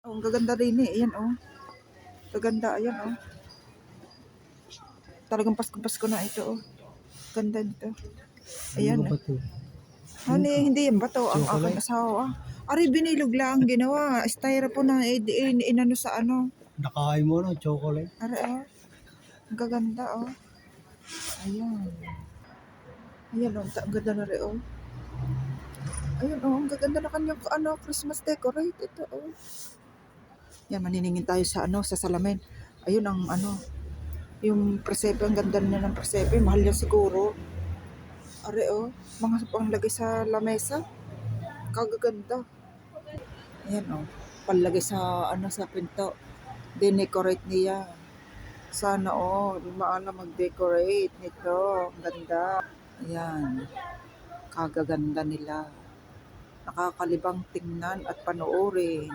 Oh, ang gaganda rin eh. Ayan oh. Gaganda, ayan oh. Talagang Pasko-Pasko na ito oh. Ganda nito. Ayan. Ano ba to? Ano eh, hindi yan bato. Ang aking asawa. Ari, binilog lang ginawa. Styrofoam na eh, di- in, inano sa ano. Nakain mo na, chocolate. Ari oh. Ang gaganda oh. Ayan. Ayan oh. Ang ganda na rin oh. Ayan oh. Ang gaganda na kanyang ano, Christmas decorate. Ito oh. Yan, maniningin tayo sa ano, sa salamin. Ayun ang ano, yung presepe, ang ganda niya ng presepe. Mahal yan siguro. Are oh, mga panglagay sa lamesa. Kagaganda. Ayan oh, panlagay sa ano sa pinto. Dinecorate niya. Sana oh, maala mag-decorate nito. Ang ganda. Ayan. Kagaganda nila. Nakakalibang tingnan at panoorin.